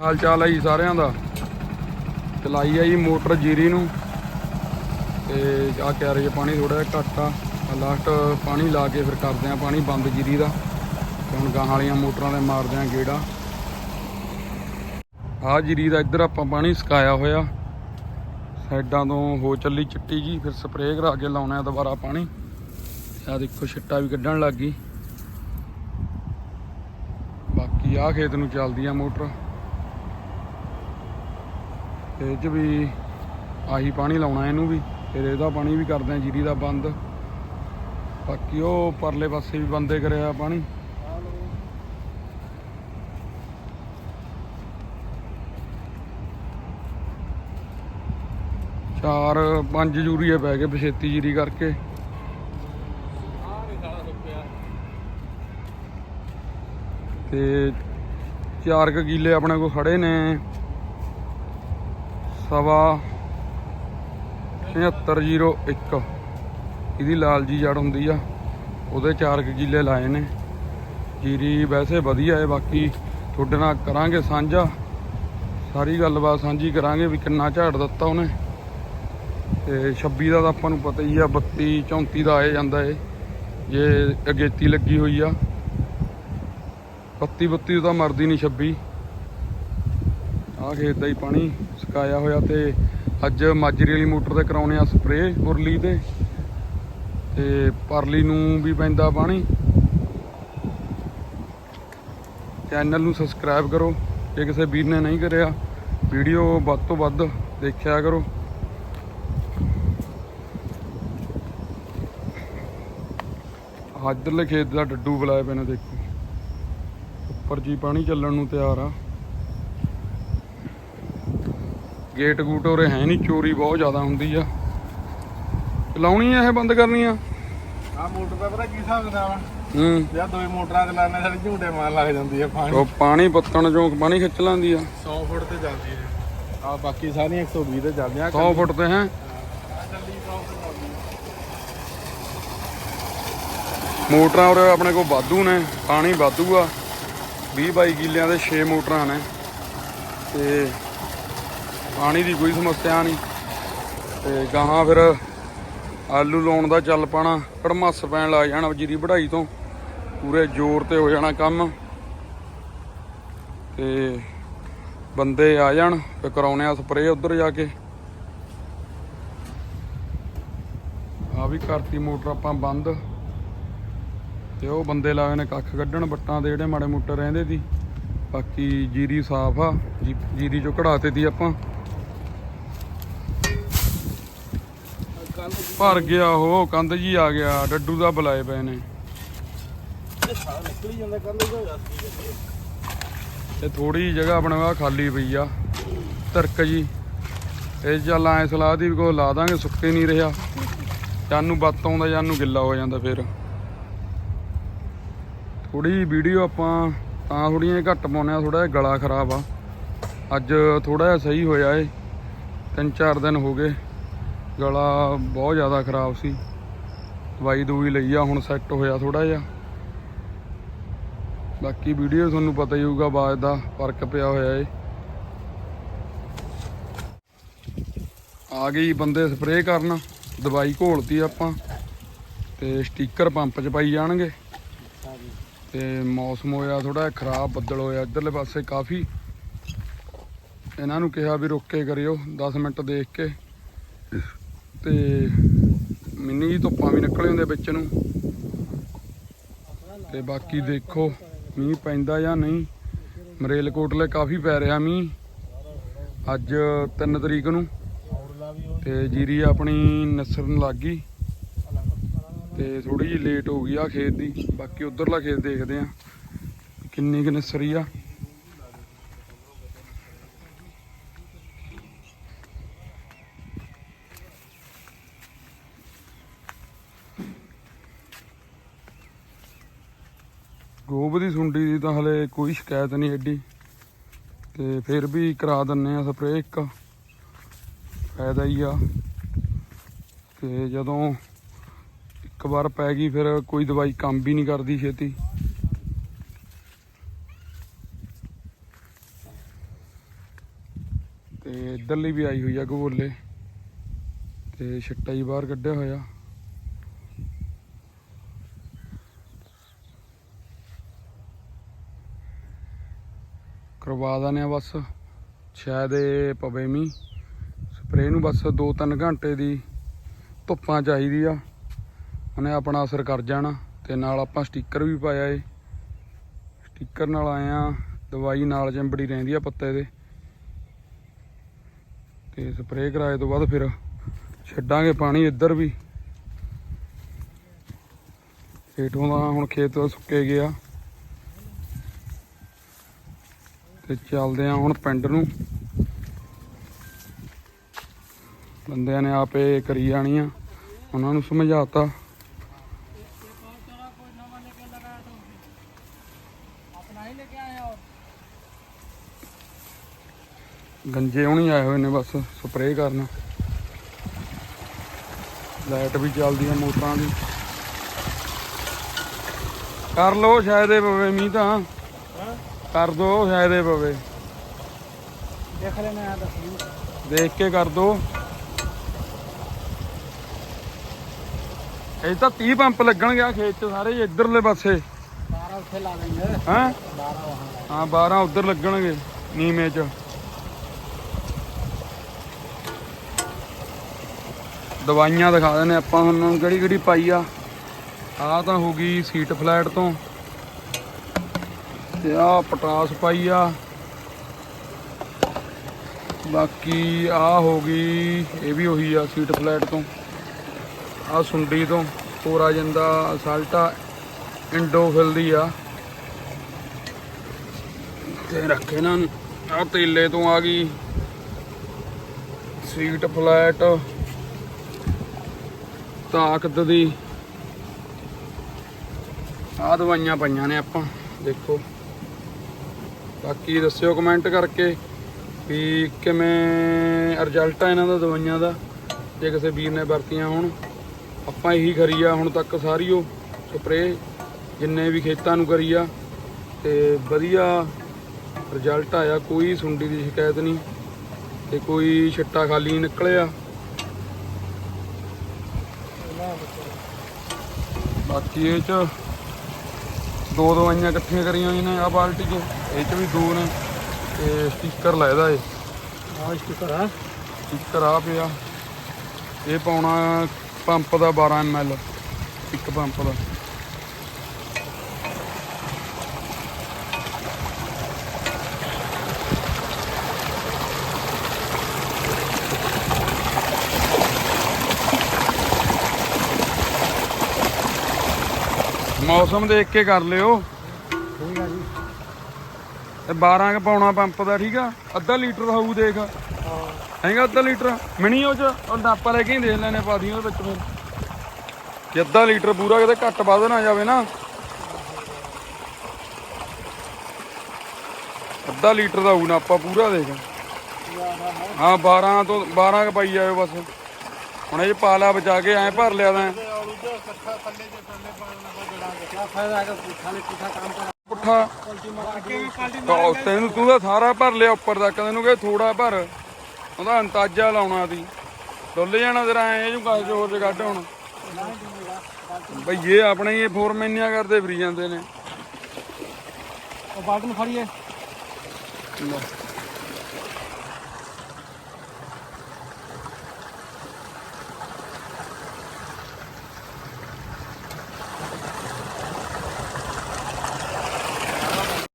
ਹਾਲ ਚਾਲ ਹੈ ਜੀ ਸਾਰਿਆਂ ਦਾ। ਚਲਾਈ ਆ ਜੀ ਮੋਟਰ ਜੀਰੀ ਨੂੰ। ਤੇ ਆ ਕਹਿ ਰਹੀ ਪਾਣੀ ਥੋੜਾ ਜਿਹਾ ਘੱਟ ਆ। ਲਾਸਟ ਪਾਣੀ ਲਾ ਕੇ ਫਿਰ ਕਰਦੇ ਆ ਪਾਣੀ ਬੰਦ ਜੀਰੀ ਦਾ। ਤੇ ਹੁਣ ਗਾਂ ਵਾਲੀਆਂ ਮੋਟਰਾਂ ਦੇ ਮਾਰਦੇ ਆ ਗੇੜਾ। ਆ ਜੀਰੀ ਦਾ ਇੱਧਰ ਆਪਾਂ ਪਾਣੀ ਸੁਕਾਇਆ ਹੋਇਆ। ਸਾਈਡਾਂ ਤੋਂ ਹੋ ਚੱਲੀ ਚਿੱਟੀ ਜੀ, ਫਿਰ ਸਪਰੇਅ ਕਰਾ ਕੇ ਲਾਉਣਾ ਦੁਬਾਰਾ ਪਾਣੀ। ਆ ਦੇਖੋ ਛਿੱਟਾ ਵੀ ਕੱਢਣ ਲੱਗ ਗਈ। ਬਾਕੀ ਆ ਖੇਤ ਨੂੰ ਚੱਲਦੀ ਆ ਮੋਟਰ। ਤੇ ਇਹ 'ਚ ਵੀ ਆਹੀ ਪਾਣੀ ਲਾਉਣਾ ਇਹਨੂੰ ਵੀ, ਫਿਰ ਇਹਦਾ ਪਾਣੀ ਵੀ ਕਰਦੇ ਆ ਜੀਰੀ ਦਾ ਬੰਦ। ਬਾਕੀ ਉਹ ਪਰਲੇ ਪਾਸੇ ਵੀ ਬੰਦੇ ਕਰਿਆ ਪਾਣੀ। ਚਾਰ ਪੰਜ ਯੂਰੀਏ ਪੈ ਗਏ ਬਛੇਤੀ ਜੀਰੀ ਕਰਕੇ। ਤੇ ਚਾਰ ਕ ਕਿੱਲੇ ਆਪਣੇ ਕੋਲ ਖੜੇ ਨੇ। ਸਵਾ 7601 ਇਹਦੀ ਲਾਲ ਜੀ ਜੜ ਹੁੰਦੀ ਆ। ਉਹਦੇ ਚਾਰ ਕੁ ਕਿੱਲੇ ਲਾਏ ਨੇ। ਜੀਰੀ ਵੈਸੇ ਵਧੀਆ ਹੈ ਬਾਕੀ ਤੁਹਾਡੇ ਨਾਲ ਕਰਾਂਗੇ ਸਾਂਝਾ। ਸਾਰੀ ਗੱਲਬਾਤ ਸਾਂਝੀ ਕਰਾਂਗੇ ਵੀ ਕਿੰਨਾ ਝਾੜ ਦਿੱਤਾ ਉਹਨੇ। ਤੇ 26 ਦਾ ਤਾਂ ਆਪਾਂ ਨੂੰ ਪਤਾ ਹੀ ਆ 32 34 ਦਾ ਆ ਜਾਂਦਾ ਏ। ਜੇ ਅਗੇਤੀ ਲੱਗੀ ਹੋਈ ਆ। 32 32 ਤਾਂ ਮਰਦੀ ਨਹੀਂ 26 ਆਹ ਖੇਤ ਦਾ ਹੀ ਪਾਣੀ ਸੁਕਾਇਆ ਹੋਇਆ ਤੇ ਅੱਜ ਮਾਜਰੀ ਵਾਲੀ ਮੋਟਰ ਤੇ ਕਰਾਉਣੇ ਆ ਸਪਰੇ ਉਰਲੀ ਤੇ। ਤੇ ਪਰਲੀ ਨੂੰ ਵੀ ਪੈਂਦਾ ਪਾਣੀ। ਚੈਨਲ ਨੂੰ ਸਬਸਕ੍ਰਾਈਬ ਕਰੋ, ਜੇ ਕਿਸੇ ਵੀਰ ਨੇ ਨਹੀਂ ਕਰਿਆ, ਵੀਡੀਓ ਵੱਧ ਤੋਂ ਵੱਧ ਦੇਖਿਆ ਕਰੋ। ਆਹ ਇੱਧਰਲੇ ਖੇਤ ਦਾ ਡੱਡੂ ਬੁਲਾਇਆ ਪਏ ਨੇ ਦੇਖੋ। ਉੱਪਰ ਜੀ ਪਾਣੀ ਚੱਲਣ ਨੂੰ ਤਿਆਰ ਆ। ਗੇਟ ਗੂਟ ਉਰੇ ਹੈ ਨਹੀਂ ਚੋਰੀ ਬਹੁਤ ਜ਼ਿਆਦਾ ਹੁੰਦੀ ਆ। ਚਲਾਉਣੀ ਆ ਇਹ ਬੰਦ ਕਰਨੀ ਆ ਆ ਮੋਟਰ ਦਾ ਪਤਾ ਕੀ ਹਿਸਾਬ ਕਿਤਾਬ ਆ? ਹੂੰ। ਜਾਂ ਦੋਏ ਮੋਟਰਾਂ ਚਲਾਣੇ ਸਾਡੇ ਝੂਟੇ ਮਾਰ ਲੱਗ ਜਾਂਦੀ ਆ ਪਾਣੀ। ਉਹ ਪਾਣੀ ਪੱਤਣ ਚੋਂ ਪਾਣੀ ਖਿੱਚ ਲੈਂਦੀ ਆ। 100 ਫੁੱਟ ਤੇ ਚੱਲਦੀ ਹੈ ਆ ਬਾਕੀ ਸਾਰੀਆਂ 120 ਤੇ ਚੱਲਦੀਆਂ 100 ਫੁੱਟ ਤੇ ਹੈ? ਚੱਲੀ 100 ਤੇ ਚੱਲਦੀ ਮੋਟਰਾਂ ਉਰੇ ਆਪਣੇ ਕੋਲ ਵਾਧੂ ਨੇ ਪਾਣੀ ਵਾਧੂ ਆ। 20 22 ਕਿੱਲਿਆਂ ਦੇ 6 ਮੋਟਰਾਂ ਨੇ। ਤੇ ਪਾਣੀ ਦੀ ਕੋਈ ਸਮੱਸਿਆ ਨਹੀਂ। ਤੇ ਗਾਹਾਂ ਫਿਰ ਆਲੂ ਲਾਉਣ ਦਾ ਚੱਲ ਪਾਣਾ ਕੜਮਸ ਪੈਣ ਲੱਗ ਜਾਣਾ ਜੀਰੀ ਵਢਾਈ ਤੋਂ। ਪੂਰੇ ਜ਼ੋਰ ਤੇ ਹੋ ਜਾਣਾ ਕੰਮ। ਤੇ ਬੰਦੇ ਆ ਜਾਣ ਤੇ ਕਰਾਉਣੇ ਆ ਸਪਰੇਅ ਉਧਰ ਜਾ ਕੇ। ਆ ਵੀ ਕਰਤੀ ਮੋਟਰ ਆਪਾਂ ਬੰਦ। ਤੇ ਉਹ ਬੰਦੇ ਲਾਏ ਨੇ ਕੱਖ ਕੱਢਣ ਬੱਟਾਂ ਦੇ ਜਿਹੜੇ ਮਾੜੇ ਮੋਟੇ ਰਹਿੰਦੇ ਸੀ। ਬਾਕੀ ਜੀਰੀ ਸਾਫ਼ ਆ, ਜੀ- ਜੀਰੀ ਚੋਂ ਕਢਾਤੇ ਦੀ ਆਪਾਂ। ਭਰ ਗਿਆ ਉਹ ਕੰਧ ਜੀ ਆ ਗਿਆ ਡੱਡੂ ਦਾ ਬੁਲਾਏ ਪਏ ਨੇ। ਸਾਰਾ ਨਿਕਲ ਹੀ ਜਾਂਦਾ ਕੱਲ ਨੂੰ ਤੇ ਥੋੜੀ ਜਗ੍ਹਾ ਆਪਣੇ ਵਾ ਖਾਲੀ ਪਈ ਆ। ਤਰਕ ਜੀ ਇਹ ਚੱਲ ਐ ਸਲਾਹ ਦੀ ਵੀ ਕੋ ਲਾ ਦਾਂਗੇ ਸੁੱਕੇ ਨਹੀਂ ਰਿਹਾ। ਜਾਨੂੰ ਬੱਤ ਆਉਂਦਾ ਜਾਨੂੰ ਗਿੱਲਾ ਹੋ ਜਾਂਦਾ ਫਿਰ। ਥੋੜੀ ਵੀਡੀਓ ਆਪਾਂ ਤਾਂ ਥੋੜੀਆਂ ਘੱਟ ਪਾਉਂਦੇ ਆ ਥੋੜਾ ਜਿਹਾ ਗਲਾ ਖਰਾਬ ਆ। ਅੱਜ ਥੋੜਾ ਜਿਹਾ ਸਹੀ ਹੋਇਆ ਏ ਤਿੰਨ ਚਾਰ ਦਿਨ ਹੋ ਗਏ। ਗਲਾ ਬਹੁਤ ਜ਼ਿਆਦਾ ਖਰਾਬ ਸੀ। ਦਵਾਈ ਦੂਈ ਲਈ ਆ, ਹੁਣ ਸੈੱਟ ਹੋਇਆ ਥੋੜਾ ਜਿਹਾ। ਬਾਕੀ ਵੀਡੀਓ ਤੁਹਾਨੂੰ ਪਤਾ ਹੀ ਹੋਊਗਾ ਆਵਾਜ਼ ਦਾ ਫ਼ਰਕ ਪਿਆ ਹੋਇਆ ਏ। ਆ ਗਈ ਬੰਦੇ ਸਪਰੇਅ ਕਰਨ। ਦਵਾਈ ਘੋਲਤੀ ਆਪਾਂ। ਤੇ ਸਟicker ਪੰਪ 'ਚ ਪਾਈ ਜਾਣਗੇ। ਤੇ ਮੌਸਮ ਹੋਇਆ ਥੋੜਾ ਖਰਾਬ, ਬੱਦਲ ਹੋਇਆ ਇਧਰਲੇ ਪਾਸੇ ਕਾਫੀ। ਇਹਨਾਂ ਨੂੰ ਕਿਹਾ ਵੀ ਰੁੱਕ ਕੇ ਕਰਿਓ 10 ਮਿੰਟ ਦੇਖ ਕੇ। ਤੇ ਮਿੰਨੀ ਜੀ ਧੁੱਪਾਂ ਵੀ ਨਿਕਲੇ ਹੁੰਦੇ ਵਿੱਚ ਨੂੰ। ਤੇ ਬਾਕੀ ਦੇਖੋ, ਮੀਂਹ ਪੈਂਦਾ ਜਾਂ ਨਹੀਂ, ਮਰੇਲਕੋਟਲੇ ਕਾਫੀ ਪੈ ਰਿਹਾ ਮੀਂਹ। ਅੱਜ 3 ਤਰੀਕ ਨੂੰ ਔਰਲਾ ਤੇ ਜੀਰੀ ਆਪਣੀ ਨਸਰਨ ਲੱਗ ਗਈ। ਤੇ ਥੋੜੀ ਜਿਹੀ ਲੇਟ ਹੋ ਗਈ ਆ ਖੇਤ ਦੀ। ਬਾਕੀ ਉਧਰਲਾ ਖੇਤ ਦੇਖਦੇ ਆ, ਕਿੰਨੀ ਕੁ ਨਸਰੀ ਆ। ਗੋਬ ਦੀ ਸੁੰਡੀ ਦੀ ਤਾਂ ਹਲੇ ਕੋਈ ਸ਼ਿਕਾਇਤ ਨਹੀਂ ਐਡੀ। ਤੇ ਫਿਰ ਵੀ ਕਰਾ ਦਿੰਨੇ ਆ ਸਪਰੇਅ ਇੱਕ। ਫਾਇਦਾ ਹੀ ਆ। ਤੇ ਜਦੋਂ ਇੱਕ ਵਾਰ ਪੈ ਗਈ ਫਿਰ ਕੋਈ ਦਵਾਈ ਕੰਮ ਵੀ ਨਹੀਂ ਕਰਦੀ ਛੇਤੀ। ਤੇ ਇੱਧਰਲੀ ਵੀ ਆਈ ਹੋਈ ਆ ਗੋਲੇ। ਤੇ ਛਿੱਟਾ ਹੀ ਬਾਹਰ ਕੱਢਿਆ ਹੋਇਆ। ਕਰਵਾ ਦਨੇ ਆ ਬਸ। ਸ਼ਾਇਦ ਇਹ ਪਵੇ ਮੀ ਸਪਰੇਅ ਨੂੰ ਬਸ 2-3 ਘੰਟੇ ਦੀ ਧੁੱਪਾਂ ਚਾਹੀਦੀ ਆ। ਉਹਨੇ ਆਪਣਾ ਅਸਰ ਕਰ ਜਾਣਾ ਤੇ ਨਾਲ ਆਪਾਂ ਸਟicker ਵੀ ਪਾਇਆ ਏ। ਸਟicker ਨਾਲ ਆਏ ਆ, ਦਵਾਈ ਨਾਲ ਚੰਬੜੀ ਰਹਿੰਦੀ ਆ ਪੱਤੇ ਦੇ। ਤੇ ਸਪਰੇਅ ਕਰਾਏ ਤੋਂ ਬਾਅਦ ਫਿਰ ਛੱਡਾਂਗੇ ਪਾਣੀ ਇੱਧਰ ਵੀ। ਹੇਠੋਂ ਦਾ ਹੁਣ ਖੇਤ ਸੁੱਕੇ ਗਿਆ ਤੇ ਚੱਲਦੇ ਆ ਹੁਣ ਪਿੰਡ ਨੂੰ। ਬੰਦਿਆਂ ਨੇ ਆਪੇ ਕਰੀ ਜਾਣੀ ਆ, ਉਹਨਾਂ ਨੂੰ ਸਮਝਾਤਾ। ਗੰਜੇ ਹੁਣੀ ਆਏ ਹੋਏ ਨੇ ਬਸ, ਸਪਰੇਅ ਕਰਨ। ਲਾਈਟ ਵੀ ਚੱਲਦੀ ਆ ਮੋਟਰਾਂ ਦੀ। ਕਰ ਲੋ ਸ਼ਾਇਦ ਇਹ ਪਵੇ ਮੀਂਹ ਤਾਂ। ਕਰ ਦੋ ਫਾਇਦੇ ਪਵੇ। ਦੇਖ ਲੈਣਾ ਆ ਦੱਸ ਦੇਖ ਕੇ ਕਰ ਦੋ। ਇਹ ਤਾਂ 30 ਪੰਪ ਲੱਗਣਗੇ ਆ ਖੇਤ ਚ ਸਾਰੇ ਇਧਰਲੇ ਪਾਸੇ। 12 ਉੱਥੇ ਲਾ ਦੇਣਗੇ। ਹਾਂ? 12 ਹਾਂ 12 ਉਧਰ ਲੱਗਣਗੇ ਨੀਵੇਂ ਚ। ਦਵਾਈਆਂ ਦਿਖਾ ਦੇਣੇ ਆਪਾਂ ਹੁਣ ਕਿਹੜੀ ਕਿਹੜੀ ਪਾਈ ਆ। ਆ ਤਾਂ ਹੋ ਗਈ ਸੀਟ ਫਲੈਟ ਤੋਂ। ਤੇ ਆਹ ਪਟਾਸ ਪਾਈ ਆ। ਬਾਕੀ ਆਹ ਹੋ ਗਈ, ਇਹ ਵੀ ਉਹੀ ਆ ਸੀਟ ਫਲੈਟ ਤੋਂ। ਆਹ ਸੁੰਡੀ ਤੋਂ ਕੋਰਾ ਜਾਂਦਾ ਸਾਲਟਾ ਇੰਡੋਫਿਲ ਦੀ ਆ। ਤੇ ਰੱਖੇ ਨਾ। ਆ ਤੇਲੇ ਤੋਂ ਆ ਗਈ ਸੀਟ ਫਲੈਟ, ਤਾਕਤ ਦੀ। ਆ ਦਵਾਈਆਂ ਪਈਆਂ ਨੇ ਆਪਾਂ, ਦੇਖੋ। ਬਾਕੀ ਦੱਸਿਓ ਕਮੈਂਟ ਕਰਕੇ ਵੀ ਕਿਵੇਂ ਰਿਜ਼ਲਟ ਆ ਇਹਨਾਂ ਦਾ, ਦਵਾਈਆਂ ਦਾ। ਜੇ ਕਿਸੇ ਵੀਰ ਨੇ ਵਰਤੀਆਂ ਹੋਣ, ਆਪਾਂ ਇਹੀ ਕਰੀ ਆ ਹੁਣ ਤੱਕ ਸਾਰੀ ਉਹ ਸਪਰੇਅ ਜਿੰਨੇ ਵੀ ਖੇਤਾਂ ਨੂੰ ਕਰੀ ਆ ਤੇ ਵਧੀਆ ਰਿਜ਼ਲਟ ਆਇਆ, ਕੋਈ ਸੁੰਡੀ ਦੀ ਸ਼ਿਕਾਇਤ ਨਹੀਂ। ਤੇ ਕੋਈ ਛਿੱਟਾ ਖਾਲੀ ਨਹੀਂ ਨਿਕਲਿਆ। ਬਾਕੀ ਇਹ ਚ ਦੋ ਦੋ ਆਈਆਂ ਇਕੱਠੀਆਂ ਕਰੀਆਂ ਹੋਈਆਂ ਨੇ ਆ ਬਾਲਟੀ 'ਚ। ਇਹ 'ਚ ਵੀ ਦੋ ਨੇ ਤੇ ਸਟicker ਲਾਇਦਾ ਏ ਆ ਸਟicker ਆ। ਸਟicker ਆ ਪਿਆ। ਇਹ ਪਾਉਣਾ ਪੰਪ ਦਾ 12 ml ਇੱਕ ਪੰਪ ਦਾ। ਮੌਸਮ ਦੇਖ ਕੇ ਕਰ ਲਿਓ। ਠੀਕ ਆ ਜੀ। ਇਹ 12 ਕ ਪਾਉਣਾ ਪੰਪ ਦਾ ਠੀਕ ਆ? ਅੱਧਾ ਲੀਟਰ ਹੋਊ ਦੇਖ। ਹੈਗਾ ਅੱਧਾ ਲੀਟਰ? ਮਿਨੀ ਉਹ ਚ? ਉਹ ਨਾਪਾ ਲੈ ਕੇ ਦੇਖ ਲੈਣੇ ਪਾਦੀਆਂ ਉਹਦੇ ਵਿੱਚ ਫਿਰ। ਜੇ ਅੱਧਾ ਲੀਟਰ ਪੂਰਾ ਕਿਤੇ ਘੱਟ ਵੱਧ ਨਾ ਜਾਵੇ ਨਾ। ਅੱਧਾ ਲੀਟਰ ਦਾ ਹੋਊ ਨਾਪਾ ਪੂਰਾ ਦੇਖ। ਹਾਂ 12 ਤੋਂ 12 ਕ ਪਾਈ ਜਾਵੇ ਬਸ। ਹੁਣ ਇਹ ਪਾ ਲਿਆ ਬਚਾ ਕੇ ਐ ਭਰ ਲਿਆ ਤਾਂ। ਤੈਨੂੰ ਤੂੰ ਤਾਂ ਸਾਰਾ ਭਰ ਲਿਆ ਉੱਪਰ ਤੱਕ ਤੈਨੂੰ ਕਹੇ ਥੋੜਾ ਭਰ। ਉਹਦਾ ਅੰਤਾਜ਼ਾ ਲਾਉਣਾ ਸੀ। ਡੁੱਲ ਜਾਣਾ ਤੇਰਾ ਐ ਜੂ ਕਾਜ ਹੋਰ ਚ ਕੱਢ ਹੁਣ। ਬਈ ਇਹ ਆਪਣੇ ਹੀ ਫੋਰਮੈਨੀਆਂ ਕਰਦੇ ਫਰੀ ਜਾਂਦੇ ਨੇ। ਉਹ ਬਾਟਨ ਫੜੀਏ।